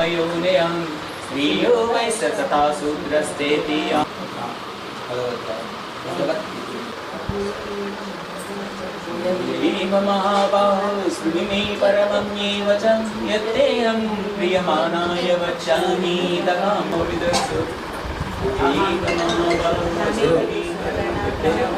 योनयं स्त्रियो वै सतता शूद्रस्तेति महाबाहो स्मृति मे परमन्येव च यत्तेऽहं प्रियमाणाय वचामि दगामोविदस्तु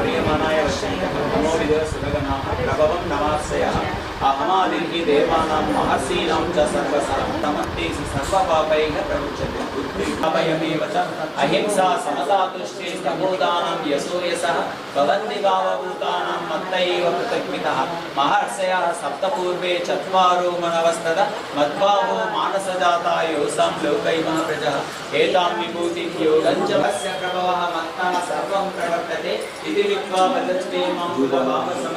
प्रियमाणाय वचामि नमोविदस्तु गगनाः प्रभवं नमास्यः అహమాదిర్హి దేవానాం మహర్షీణాం చ సర్వసరం తమత్తేసి సర్వపాపైన ప్రముచ్యతే అభయమే చ అహింసా సమతా దృష్టి ప్రబోధానం యశోయస భవంతి భావభూతానాం మత్తైవ కృతజ్ఞత. మహర్షయ సప్తపూర్వే చత్వారో మనవస్తద మద్భావో మానసజాతాయో సం లోకైమ ప్రజ ఏతాం విభూతి యోగం చ ప్రభవ మత్తా సర్వం ప్రవర్తతే. ఇది విద్వా వదస్తే మం భూభవాప సమ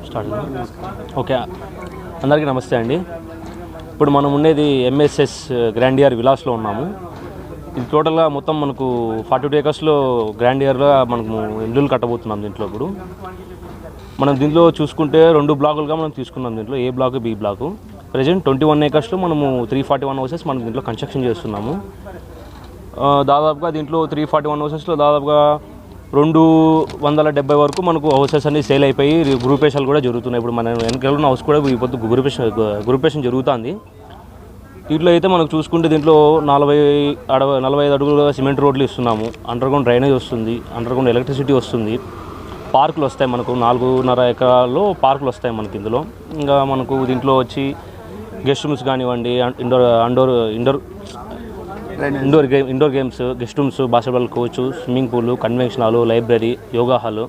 విస్తరేణ ఓకే. అందరికీ నమస్తే అండి. ఇప్పుడు మనం ఉండేది ఎంఎస్ఎస్ గ్రాండ్ ఇయర్ విలాస్లో ఉన్నాము. ఇది టోటల్గా మొత్తం మనకు ఫార్టీ టూ ఏకర్స్లో గ్రాండ్ ఇయర్గా మనము ఇల్లులు కట్టబోతున్నాం దీంట్లో ఇప్పుడు. మనం దీంట్లో చూసుకుంటే రెండు బ్లాకులుగా మనం తీసుకున్నాం దీంట్లో A block B block. Present twenty one ఏకర్స్లో మనము త్రీ ఫార్టీ వన్ హౌసెస్ మనం దీంట్లో కన్స్ట్రక్షన్ చేస్తున్నాము. దాదాపుగా దీంట్లో త్రీ ఫార్టీ వన్ హౌసెస్లో దాదాపుగా రెండు వందల డెబ్బై వరకు మనకు హౌసెస్ అన్ని సేల్ అయిపోయి గ్రూపేషన్లు కూడా జరుగుతున్నాయి. ఇప్పుడు మన వెనకాల ఉన్న హౌస్ కూడా ఈ పొద్దు గ్రూపేషన్ గ్రూపేషన్ జరుగుతుంది. దీంట్లో అయితే మనకు చూసుకుంటే దీంట్లో నలభై అడవ నలభై ఐదు అడుగులుగా సిమెంట్ రోడ్లు ఇస్తున్నాము. అండర్గ్రౌండ్ డ్రైనేజ్ వస్తుంది అండర్గ్రౌండ్ ఎలక్ట్రిసిటీ వస్తుంది. పార్కులు వస్తాయి మనకు నాలుగున్నర ఎకరాల్లో పార్కులు వస్తాయి మనకి ఇందులో. ఇంకా మనకు దీంట్లో వచ్చి గెస్ట్ రూమ్స్ కానివ్వండి indoor indoor indoor indoor game indoor games guest rooms basketball coach swimming pool convention hall library yoga hall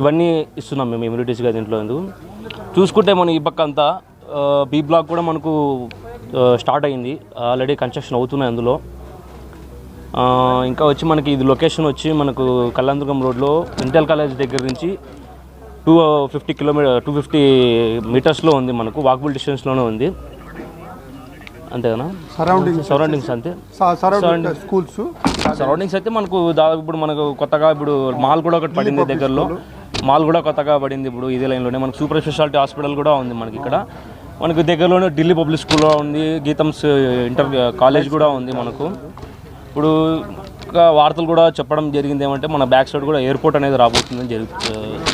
ఇవన్నీ ఇస్తున్నాం మేము ఇమ్యూనిటీస్గా దీంట్లో ఎందుకు? చూసుకుంటే మనం ఈ పక్క అంతా బీ బ్లాక్ కూడా మనకు స్టార్ట్ అయింది. ఆల్రెడీ కన్స్ట్రక్షన్ అవుతున్నాయి అందులో. ఇంకా వచ్చి మనకి ఇది లొకేషన్ వచ్చి మనకు కళ్యాణదుర్గం రోడ్లో ఇంటెల్ కాలేజ్ దగ్గర నుంచి two fifty kilometer two fifty మీటర్స్లో ఉంది మనకు వాకబుల్ డిస్టెన్స్లోనే ఉంది. అంతేనా? సరౌండింగ్ సరౌండింగ్స్ అంతే. సరౌండింగ్ స్కూల్స్ సరౌండింగ్స్ అయితే మనకు దాదాపు ఇప్పుడు మనకు కొత్తగా ఇప్పుడు మాల్ కూడా ఒకటి పడింది దగ్గరలో. మాల్ కూడా కొత్తగా పడింది ఇప్పుడు ఇదే లైన్లోనే. మనకు సూపర్ స్పెషాలిటీ హాస్పిటల్ కూడా ఉంది మనకి ఇక్కడ. మనకు దగ్గరలోనే ఢిల్లీ పబ్లిక్ స్కూల్ ఉంది. గీతమ్స్ ఇంటర్ కాలేజ్ కూడా ఉంది మనకు. ఇప్పుడు ఇంకా వార్తలు కూడా చెప్పడం జరిగింది ఏమంటే మన బ్యాక్ సైడ్ కూడా ఎయిర్పోర్ట్ అనేది రాబోతుందని జరి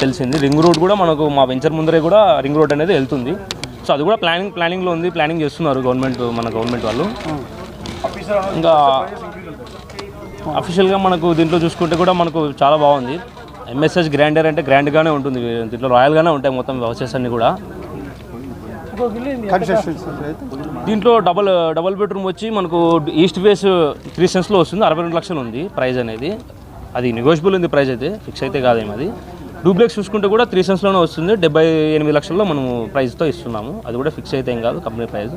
తెలిసింది. రింగ్ రోడ్ కూడా మనకు మా వెంచర్ ముందరే కూడా రింగ్ రోడ్ అనేది వెళ్తుంది. సో అది కూడా ప్లానింగ్ ప్లానింగ్లో ఉంది. ప్లానింగ్ చేస్తున్నారు గవర్నమెంట్ మన గవర్నమెంట్ వాళ్ళు. ఇంకా అఫీషియల్గా మనకు దీంట్లో చూసుకుంటే కూడా మనకు చాలా బాగుంది. ఎంఎస్ఎస్ గ్రాండర్ అంటే గ్రాండ్గానే ఉంటుంది. దీంట్లో రాయల్గానే ఉంటాయి మొత్తం హౌసెస్ అన్నీ కూడా. దీంట్లో డబల్ డబల్ బెడ్రూమ్ వచ్చి మనకు ఈస్ట్ ఫేస్ త్రీ సెన్స్లో వస్తుంది. అరవై రెండు లక్షలు ఉంది ప్రైస్ అనేది. అది నెగోషియబుల్ ఉంది ప్రైస్ అయితే. ఫిక్స్ అయితే కాదేమో అది. డూప్లెక్స్ చూసుకుంటే కూడా త్రీ సెన్స్లోనే వస్తుంది. డెబ్బై ఎనిమిది లక్షల్లో మనము ప్రైస్తో ఇస్తున్నాము. అది కూడా ఫిక్స్ అయితే ఏం కాదు కంపెనీ ప్రైస్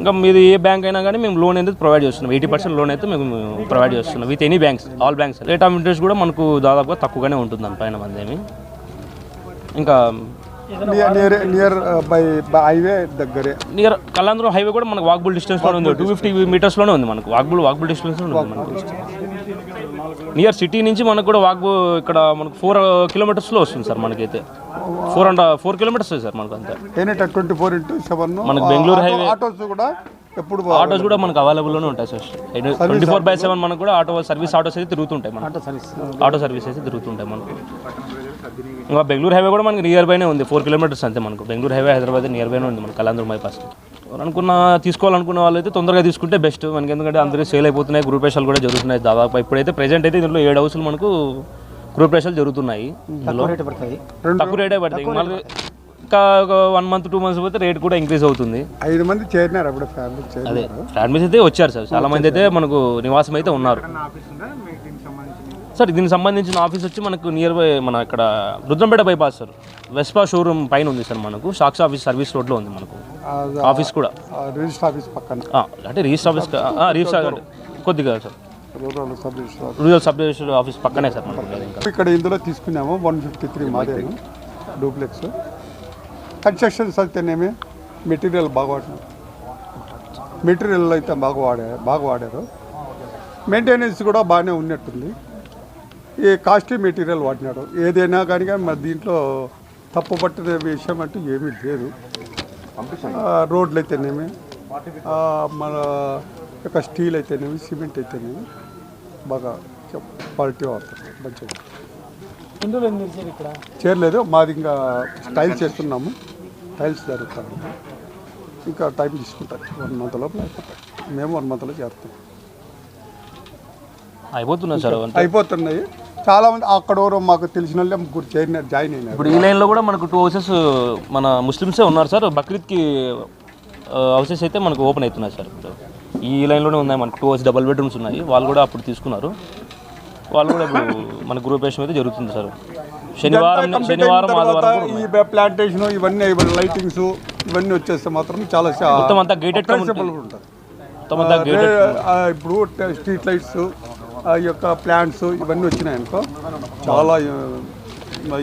ఇంకా మీది ఏ బ్యాంక్ అయినా కానీ మేము లోన్ అనేది ప్రొవైడ్ చేస్తున్నాం. ఎయిటీ పర్సెంట్ లోన్ అయితే మేము ప్రొవైడ్ చేస్తున్నాం. With any banks all banks rate of interest కూడా మనకు దాదాపుగా తక్కువగానే ఉంటుంది దానిపైన మందేమి. ఇంకా near near near by by highway దగ్గరే. నియర్ కళ్యాణదుర్గం హైవే కూడా మనకు వాక్బుల్ డిస్టెన్స్లోనే ఉంది. టూ ఫిఫ్టీ మీటర్స్లోనే ఉంది మనకు. Walkable walkable distance near city నుంచి మనకు కూడా వాక్బు ఇక్కడ మనకు ఫోర్ కిలోమీటర్స్లో వస్తుంది సార్ మనకైతే. Four and four kilometers sir మనకు అంతే. Any twenty four into seven మనకు బెంగళూరు highway- ఆటోస్ కూడా ఎప్పుడు ఆటోస్ కూడా మనకు అవైలబుల్లోనే ఉంటాయి sir. Twenty four by seven మనకు కూడా ఆటో సర్వీస్ ఆటోస్ అయితే తిరుగుతుంటాయి మనకు. ఆటో సర్వీస్ అయితే తిరుగుతుంటాయి మనకు. ఇంకా బెంగళూరు హైవే కూడా మనకి నియర్ బైనే ఉంది. ఫోర్ కిలోమీటర్స్ అంతే మనకు. బెంగళూరు హైవే హైదరాబాద్ నియర్ బైనే ఉంది మనకు కళ్యాణదుర్గం బైపాస్ అనుకున్న తీసుకోవాలనుకున్న వాళ్ళు అయితే తొందరగా తీసుకుంటే బెస్ట్ మనకి ఎందుకంటే అందరూ సేల్ అయిపోతున్నాయి గ్రూపేషాలు కూడా జరుగుతున్నాయి దాదాపు ఇప్పుడైతే ప్రెజెంట్ అయితే దీంట్లో ఏడు హౌసులు మనకు గ్రూపేషాలు జరుగుతున్నాయి. ఇందులో తక్కువ రేటే పడతాయి. మళ్ళీ ఇంకా ఒక వన్ మంత్ టూ మంత్స్ పోతే రేట్ కూడా ఇంక్రీజ్ అవుతుంది. ఐదు మంది చేరినారు అప్పుడు ఫ్యామిలీ అదే ఫ్యామిలీస్ అయితే వచ్చారు సార్. చాలా మంది అయితే మనకు నివాసం అయితే ఉన్నారు. సార్ దీనికి సంబంధించిన ఆఫీస్ వచ్చి మనకు నియర్ బై మన ఇక్కడ Rudrampeta bypass sir. Vespa showroom పైన ఉంది సార్ మనకు. సాక్షి ఆఫీస్ సర్వీస్ రోడ్లో ఉంది మనకు. ఆఫీస్ కూడా. రిజిస్టర్ ఆఫీస్ పక్కన. అంటే రిజిస్టర్ ఆఫీస్ రిజిస్టర్ కొద్దిగా sir. Rural sub register rural sub register office పక్కనే సార్ మనకు ఇక్కడ ఇందులో తీసుకున్నాము వన్ ఫిఫ్టీ త్రీ మాదేను. డూప్లెక్స్ కన్స్ట్రక్షన్స్ అయితేనేమి మెటీరియల్ బాగా మెటీరియల్ అయితే బాగా వాడా బాగా వాడారు. మెయింటెనెన్స్ కూడా బాగానే ఉన్నట్టుంది. ఈ కాస్ట్లీ మెటీరియల్ వాడినాడు. ఏదైనా కానీ కానీ మరి దీంట్లో తప్పు పట్టిన విషయం అంటూ ఏమీ లేదు. ఆ, రోడ్లు అయితేనేమి ఆ, మన యొక్క స్టీల్ అయితేనేమి సిమెంట్ అయితేనేమి బాగా క్వాలిటీ వాడుతుంది మంచిగా చేరలేదు. మాది ఇంకా టైల్స్ చేస్తున్నాము. టైల్స్ జరుగుతాము ఇంకా టైం తీసుకుంటారు. వన్ మంత్ లోపల అయిపోతాయి. మేము వన్ మంత్లో చేరుతాం. అయిపోతున్నా సార్ అయిపోతున్నాయి. చాలా మంది అక్కడ మాకు తెలిసిన వాళ్ళే ముగ్గురు చేరిన జాయిన్ అయినారు. ఇప్పుడు ఈ లైన్లో కూడా మనకు టూ హౌసెస్ మన ముస్లిమ్సే ఉన్నారు సార్. బక్రీద్కి హౌసెస్ అయితే మనకు ఓపెన్ అవుతున్నాయి సార్ ఇప్పుడు. ఈ లైన్లోనే ఉన్నాయి మనకు టూ హౌస్ డబల్ బెడ్రూమ్స్ ఉన్నాయి. వాళ్ళు కూడా అప్పుడు తీసుకున్నారు. వాళ్ళు కూడా ఇప్పుడు మన గృహప్రవేశం అయితే జరుగుతుంది సార్. శనివారం శనివారం ఆదివారం. ఈ ప్లాంటేషన్ ఇవన్నీ లైటింగ్స్ ఇవన్నీ వచ్చేస్తే మాత్రం చాలా మొత్తం అంతా గేటెడ్ appreciable ఉంటుంది. మొత్తం అంతా గేటెడ్ రే- ఆ, ఇప్పుడు స్ట్రీట్ లైట్స్ ఆ యొక్క ప్లాంట్స్ ఇవన్నీ వచ్చినాయి అనుకో చాలా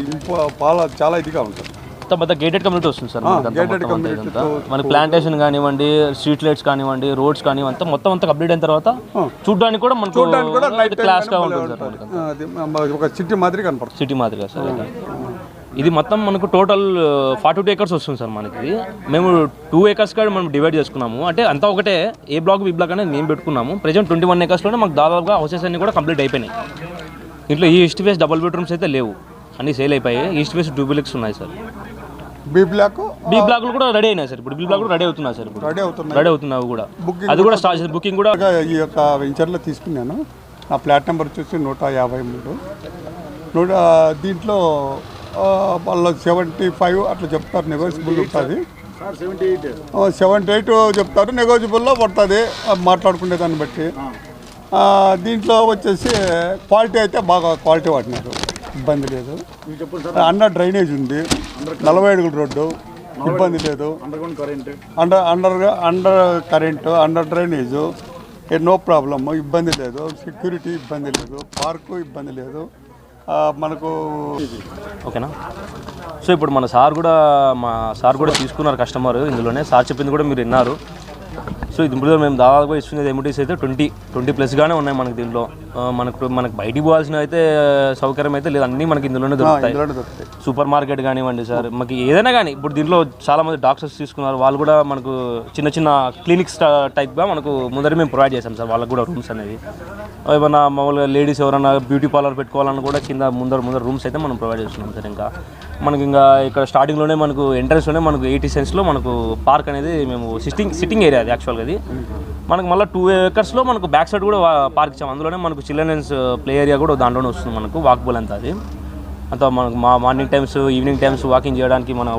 ఇంప- చాలా చాలా ఇదిగా ఉంటుంది. మొత్తం గేటెడ్ కమ్యూనిటీ వస్తుంది సార్ ఇదంతా. తో- మన ప్లాంటేషన్ కానివ్వండి స్ట్రీట్ లైట్స్ కానివ్వండి రోడ్స్ కానివ్వండి అంతా మొత్తం అంతా కంప్లీట్ అయిన తర్వాత చూడడానికి కూడా మనకు చూడడానికి కూడా నైట్ క్లాస్గా ఉంటుంది సార్ ఒక సిటీ మాదిరి కనపడుతుంది. సిటీ మాదిరిగా సార్ ఇది. మొత్తం మనకు టోటల్ ఫార్టీ టూ ఏకర్స్ వస్తుంది సార్ మనకి. మేము టూ ఏకర్స్ కాడ మనం డివైడ్ చేసుకున్నాము. అంటే అంతా ఒకటే ఏ బ్లాక్ బి బ్లాక్ అనేది మేము పెట్టుకున్నాము. ప్రజెంట్ ట్వంటీ వన్ ఏకర్స్లోనే మాకు దాదాపుగా హౌసెస్ అన్ని కూడా కంప్లీట్ అయిపోయినాయి. ఇంట్లో ఈ ఈస్ట్ ఫేస్ డబుల్ బెడ్రూమ్స్ అయితే లేవు. అన్ని సేల్ అయిపోయాయి. ఈస్ట్ ఫేస్ డూబిలిక్స్ ఉన్నాయి సార్. బీ బ్లాక్ బి బ్లాక్లు కూడా రెడీ అయినాయి సార్. ఇప్పుడు బి బ్లాక్ కూడా రెడీ అవుతున్నాయి సార్ ఇప్పుడు. రెడీ అవుతున్నాయి. రెడీ అవుతున్నాయి అవి కూడా. అది కూడా స్టార్ట్ చేసి బుకింగ్ కూడా ఈ యొక్క వెంచర్లో తీసుకున్నాను. నా ఫ్లాట్ నెంబర్ వచ్చేసి నూట యాభై మూడు. నూట దీంట్లో వాళ్ళు సెవెంటీ ఫైవ్ అట్లా చెప్తారు నెగోజిబుల్ ఉంటుంది. సెవెంటీ ఎయిట్ చెప్తారు. నెగోజిబుల్లో పడుతుంది. మాట్లాడుకునే దాన్ని బట్టి. దీంట్లో వచ్చేసి క్వాలిటీ అయితే బాగా క్వాలిటీ వాడినారు. ఇబ్బంది లేదు. అండర్ డ్రైనేజ్ ఉంది. నలభై అడుగుల రోడ్డు. ఇబ్బంది లేదు. Under under under current under drainage. No problem ఇబ్బంది లేదు. సెక్యూరిటీ ఇబ్బంది లేదు. పార్కు ఇబ్బంది లేదు. మనకు ఓకేనా? సో ఇప్పుడు మన సార్ కూడా మా సార్ కూడా తీసుకున్నారు కస్టమర్ ఇందులోనే. సార్ చెప్పింది కూడా మీరు విన్నారు. సో ఇది ఇప్పుడు మేము దాదాపుగా ఇస్తున్నది ఎమ్యూటీస్ అయితే ట్వంటీ ట్వంటీ ప్లస్గానే ఉన్నాయి మనకి దీంట్లో. మనకు మనకు బయటికి పోవాల్సిన అయితే సౌకర్యం అయితే లేదు. అన్నీ మనకి ఇందులోనే దొరుకుతాయి. సూపర్ మార్కెట్ కానివ్వండి సార్ మనకి ఏదైనా కానీ ఇప్పుడు దీంట్లో చాలా మంది డాక్టర్స్ తీసుకున్నారు. వాళ్ళు కూడా మనకు చిన్న చిన్న క్లినిక్స్ టైప్గా మనకు ముందర మేము ప్రొవైడ్ చేసాం సార్. వాళ్ళకి కూడా రూమ్స్ అనేవి. ఏమన్నా మామూలుగా లేడీస్ ఎవరైనా బ్యూటీ పార్లర్ పెట్టుకోవాలన్నా కూడా కింద ముందర ముందర రూమ్స్ అయితే మనం ప్రొవైడ్ చేస్తున్నాం సార్ ఇంకా. మనకి ఇంకా ఇక్కడ స్టార్టింగ్లోనే మనకు ఎంట్రన్స్లోనే మనకు ఎయిటీ సెన్స్లో మనకు పార్క్ అనేది మేము సిట్టింగ్ సిట్టింగ్ ఏరియా అది యాక్చువల్గా అది. మనకు మళ్ళీ టూ ఏకర్స్లో మనకు బ్యాక్ సైడ్ కూడా పార్క్ ఇచ్చాము అందులోనే మనకు చిల్డ్రన్స్ ప్లే ఏరియా కూడా దాంట్లోనే వస్తుంది మనకు వాక్బుల్ అంతా అది. అంతా మనకు మా morning times evening times walking చేయడానికి మన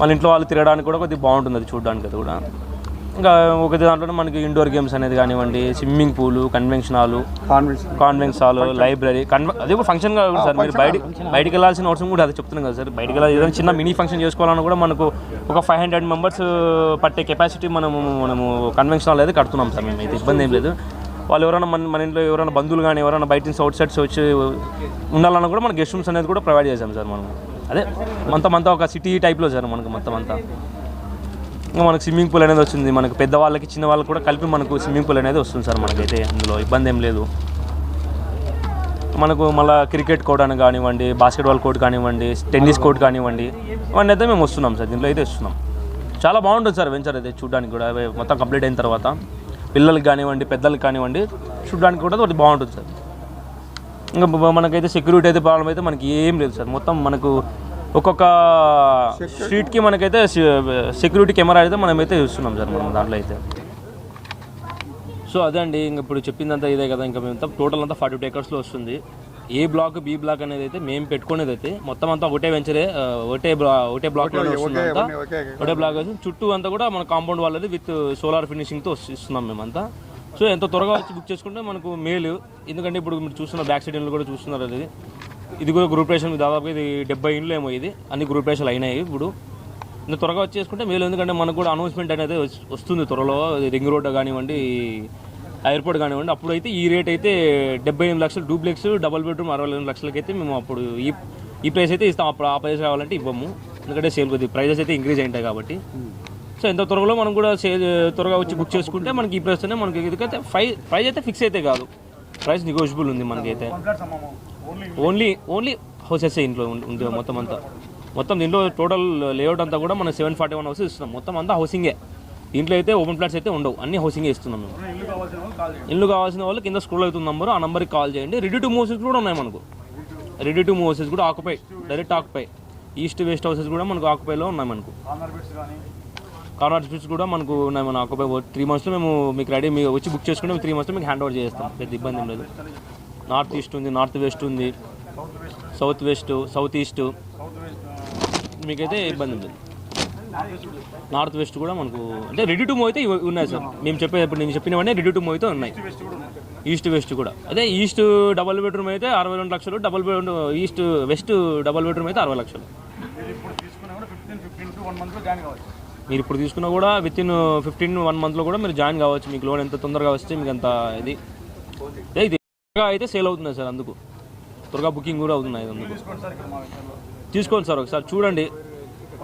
మన ఇంట్లో వాళ్ళు తిరగడానికి కూడా కొద్దిగా బాగుంటుంది అది చూడడానికి అది కూడా. ఇంకా ఒక దాంట్లోనే మనకి ఇండోర్ గేమ్స్ అనేది కానివ్వండి swimming pool convention hall convention convention hall library అది ఫంక్షన్ కాదు సార్ మీరు బయట బయటికి వెళ్ళాల్సిన అవసరం కూడా అది చెప్తున్నాం కదా సార్. బయటికి వెళ్ళాలి ఏదైనా చిన్న మినీ ఫంక్షన్ చేసుకోవాలన్నా కూడా మనకు ఒక ఫైవ్ హండ్రెడ్ మెంబర్స్ పట్టే కెపాసిటీ మనము మనము కన్వెన్షన్ హాల్ అయితే కడుతున్నాం సార్ మేము. అయితే ఇబ్బంది ఏం లేదు. వాళ్ళు ఎవరైనా మన మన ఇంట్లో ఎవరైనా బంధువులు కానీ ఎవరైనా బయట నుంచి అవుట్ సైడ్స్ వచ్చి ఉండాలన్నా కూడా మన గెస్ట్ రూమ్స్ అనేది కూడా ప్రొవైడ్ చేసాం సార్ మనం అదే మొత్తం అంతా ఒక సిటీ టైప్లో సార్ మనకు మొత్తం అంతా. మనకు స్విమ్మింగ్ పూల్ అనేది వచ్చింది. మనకు పెద్దవాళ్ళకి చిన్న వాళ్ళకి కూడా కలిపి మనకు స్విమ్మింగ్ పూల్ అనేది వస్తుంది సార్ మనకైతే అందులో ఇబ్బంది ఏం లేదు. మనకు మళ్ళీ క్రికెట్ కోర్ట్ అని కానివ్వండి బాస్కెట్బాల్ కోర్ట్ కానివ్వండి టెన్నిస్ కోర్ట్ కానివ్వండి ఇవన్నీ అయితే మేము వస్తున్నాం సార్. దీంట్లో అయితే వస్తున్నాం. చాలా బాగుంటుంది సార్ వెంచర్ అయితే చూడడానికి కూడా. మొత్తం కంప్లీట్ అయిన తర్వాత పిల్లలకి కానివ్వండి పెద్దలకి కానివ్వండి చూడడానికి కూడా ఒకటి బాగుంటుంది సార్. ఇంకా మనకైతే సెక్యూరిటీ అయితే ప్రాబ్లం అయితే మనకి ఏం లేదు సార్. మొత్తం మనకు ఒక్కొక్క స్ట్రీట్కి మనకైతే సెక్యూరిటీ కెమెరా అయితే మనమైతే చూస్తున్నాం సార్ మనం దాంట్లో అయితే. సో అదే అండి ఇంక ఇప్పుడు చెప్పిందంతా ఇదే కదా ఇంకా మేము టోటల్ అంతా ఫార్టీ టూ ఎకర్స్లో వస్తుంది. ఏ బ్లాక్ బి బ్లాక్ అనేది అయితే మేము పెట్టుకునేది అయితే మొత్తం అంతా ఒకటే వెంచరే ఒకటే బ్లా ఒకటే బ్లాక్ ఒకటే బ్లాక్ చుట్టూ అంతా కూడా మన కాంపౌండ్ వాళ్ళది విత్ సోలార్ ఫినిషింగ్తో ఇస్తున్నాం మేమంతా. సో ఎంత త్వరగా వచ్చి బుక్ చేసుకుంటే మనకు మేలు. ఎందుకంటే ఇప్పుడు మీరు చూస్తున్న బ్యాక్ సైడ్ కూడా చూస్తున్నారు అది. ఇది కూడా గ్రూప్ రేషన్ దాదాపు ఇది డెబ్బై ఇండ్లు ఏమో ఇది. అన్ని గ్రూప్ రేషన్లు అయినాయి ఇప్పుడు. ఇంత త్వరగా వచ్చేసుకుంటే మేలు ఎందుకంటే మనకు కూడా అనౌన్స్మెంట్ అనేది వస్తుంది త్వరలో. రింగ్ రోడ్ కానివ్వండి ఎయిర్పోర్ట్ కానివ్వండి అప్పుడు అయితే ఈ రేట్ అయితే డెబ్బై ఎనిమిది లక్షలు డూప్లెక్స్ డబల్ బెడ్రూమ్ అరవై ఎనిమిది లక్షలకి అయితే మేము అప్పుడు ఈ ఈ ప్రైస్ అయితే ఇస్తాం. అప్పుడు ఆ ప్రైస్ రావాలంటే ఇవ్వము. ఎందుకంటే సేల్ కొద్ది ప్రైజెస్ అయితే ఇంక్రీజ్ అయింటాయి కాబట్టి. సో ఎంత త్వరలో మనం కూడా సేల్ త్వరగా వచ్చి బుక్ చేసుకుంటే మనకి ఈ ప్రైస్తోనే మనకి ఎందుకంటే ప్రైస్ ప్రైస్ అయితే ఫిక్స్ అయితే కాదు. ప్రైస్ నెగోషియబుల్ ఉంది మనకైతే. ఓన్లీ ఓన్లీ హౌసెస్ ఇంట్లో ఉంది మొత్తం అంతా మొత్తం దీంట్లో టోటల్ లేఅవుట్ అంతా కూడా మనం సెవెన్ ఫార్టీ వన్ హౌసెస్ ఇస్తున్నాం. మొత్తం అంతా హౌసింగే దీంట్లో అయితే ఓపెన్ ఫ్లాట్స్ అయితే ఉండవు. అన్ని హౌసింగే ఇస్తున్నాం మేము. ఇల్లు కావాల్సిన వాళ్ళు కింద స్క్రోల్ అవుతున్న నంబర్ ఆ నెంబర్కి కాల్ చేయండి. రెడీ టు మూవ్స్ కూడా ఉన్నాయి మనకు. రెడీ టు మూవ్ కూడా occupy direct occupy east west houses కూడా మనకు ఆకుపైలో ఉన్నాయి మనకు. కార్నర్ స్పీట్స్ కూడా మనకు ఉన్నాయి. మన ఆకుపై త్రీ మంత్స్లో మేము మీకు రెడీ మీకు వచ్చి బుక్ చేసుకుంటే త్రీ మంత్స్లో మీకు హ్యాండ్ ఓవర్ చేస్తాం. పెద్ద ఇబ్బంది ఏం లేదు. నార్త్ ఈస్ట్ ఉంది నార్త్ వెస్ట్ ఉంది. South west south east. మీకైతే ఇబ్బంది ఉండదు నార్త్ వెస్ట్ కూడా మనకు అంటే రెడీ టు మూవ్ అయితే ఉన్నాయి సార్. మేము చెప్పే ఇప్పుడు నేను చెప్పినవన్నీ రెడీ టు మూవ్ అయితే ఉన్నాయి. ఈస్ట్ వెస్ట్ కూడా. అదే ఈస్ట్ డబల్ బెడ్రూమ్ అయితే అరవై రెండు లక్షలు double bed east west double bedroom అయితే అరవై లక్షలు. మీరు ఇప్పుడు తీసుకున్నా కూడా విత్ ఇన్ ఫిఫ్టీన్ వన్ మంత్లో కూడా మీరు జాయిన్ కావచ్చు. మీకు లోన్ ఎంత తొందరగా వస్తే మీకు అంత ఇది. ఇది త్వరగా అయితే సేల్ అవుతున్నాయి సార్ అందుకు. త్వరగా బుకింగ్ కూడా అవుతున్నాయి అందుకు. తీసుకోండి సార్ ఒకసారి చూడండి.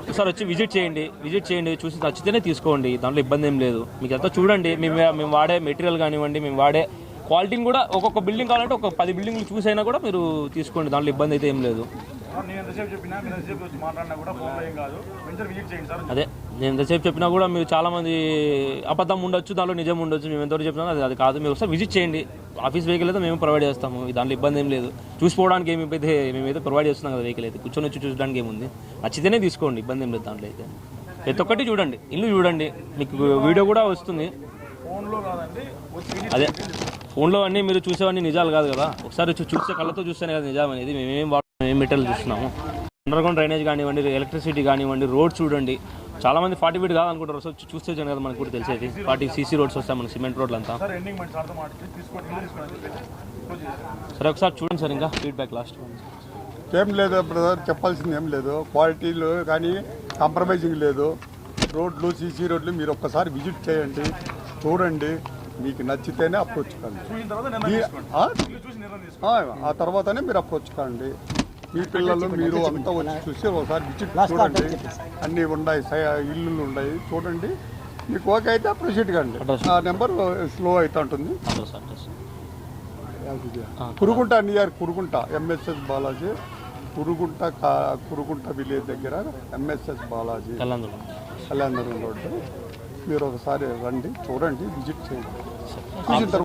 ఒకసారి వచ్చి విజిట్ చేయండి. విజిట్ చేయండి. చూసి నచ్చితేనే తీసుకోండి. దాంట్లో ఇబ్బంది ఏం లేదు. మీకు అంతా చూడండి. మేము మేము వాడే మెటీరియల్ కానివ్వండి మేము వాడే క్వాలిటీని కూడా ఒక్కొక్క బిల్డింగ్ కావాలంటే ఒక పది బిల్డింగ్లు చూసైనా కూడా మీరు తీసుకోండి. దాంట్లో ఇబ్బంది అయితే ఏం లేదు. అదే నేను ఎంతసేపు చెప్పినా కూడా మీరు చాలామంది అబద్ధం ఉండొచ్చు దాంట్లో నిజం ఉండొచ్చు మేము ఎంతవరకు చెప్పినా అది అది కాదు. మీరు ఒకసారి విజిట్ చేయండి. ఆఫీస్ వెహికల్ అయితే మేము ప్రొవైడ్ చేస్తాము. దాంట్లో ఇబ్బంది ఏం లేదు. చూసుకోవడానికి ఏమి అయితే మేమైతే ప్రొవైడ్ చేస్తున్నాం కదా వెహికల్ అయితే. కూర్చొని వచ్చి చూడడానికి ఏముంది? నచ్చితేనే తీసుకోండి ఇబ్బంది ఏం లేదు దాంట్లో అయితే. ప్రతి ఒక్కటి చూడండి. ఇల్లు చూడండి. మీకు వీడియో కూడా వస్తుంది. అదే. ఫోన్లో అన్నీ మీరు చూసేవన్నీ నిజాలు కాదు కదా. ఒకసారి వచ్చి చూస్తే కళ్ళతో చూస్తేనే కదా నిజం అనేది. మేము వాడుతున్నాం ఏం మెటీరియల్ చూస్తున్నాము. అండర్ గ్రౌండ్ డ్రైనేజ్ కానివ్వండి ఎలక్ట్రిసిటీ కానివ్వండి రోడ్ చూడండి. చాలా మంది ఫార్టీ ఫీట్ కాదనుకుంటారు. సో చూస్తే కదా మనకు కూడా తెలిసేది. ఫార్టీ సీసీ రోడ్స్ వస్తాయి మన సిమెంట్ రోడ్లు అంతా. సార్ ఒకసారి చూడండి సార్ ఇంకా ఫీడ్బ్యాక్ లాస్ట్ ఏం లేదు బ్రదర్ చెప్పాల్సింది ఏం లేదు. క్వాలిటీలు కానీ కాంప్రమైజింగ్ లేదు. రోడ్లు సీసీ రోడ్లు మీరు ఒక్కసారి విజిట్ చేయండి చూడండి. మీకు నచ్చితేనే అప్రోచ్ కండి ఆ? తర్వాతనే మీరు అప్రోచ్ కండి మీ పిల్లలు మీరు అంతా వచ్చి చూసి ఒకసారి విజిట్ చూడండి. అన్నీ ఉన్నాయి సై- ఇల్లులు ఉన్నాయి చూడండి. మీకు ఓకే అయితే ప్రొసీడ్ కండి. ఆ నెంబర్ స్లో అవుతూ ఉంటుంది. Kurugunta near Kurugunta MSS Balaji Kurugunta Kurugunta village దగ్గర ఎంఎస్ఎస్ బాలాజీ. కళ్యాణ రోడ్డు మీరు ఒకసారి రండి చూడండి విజిట్ చేయండి. చూసిన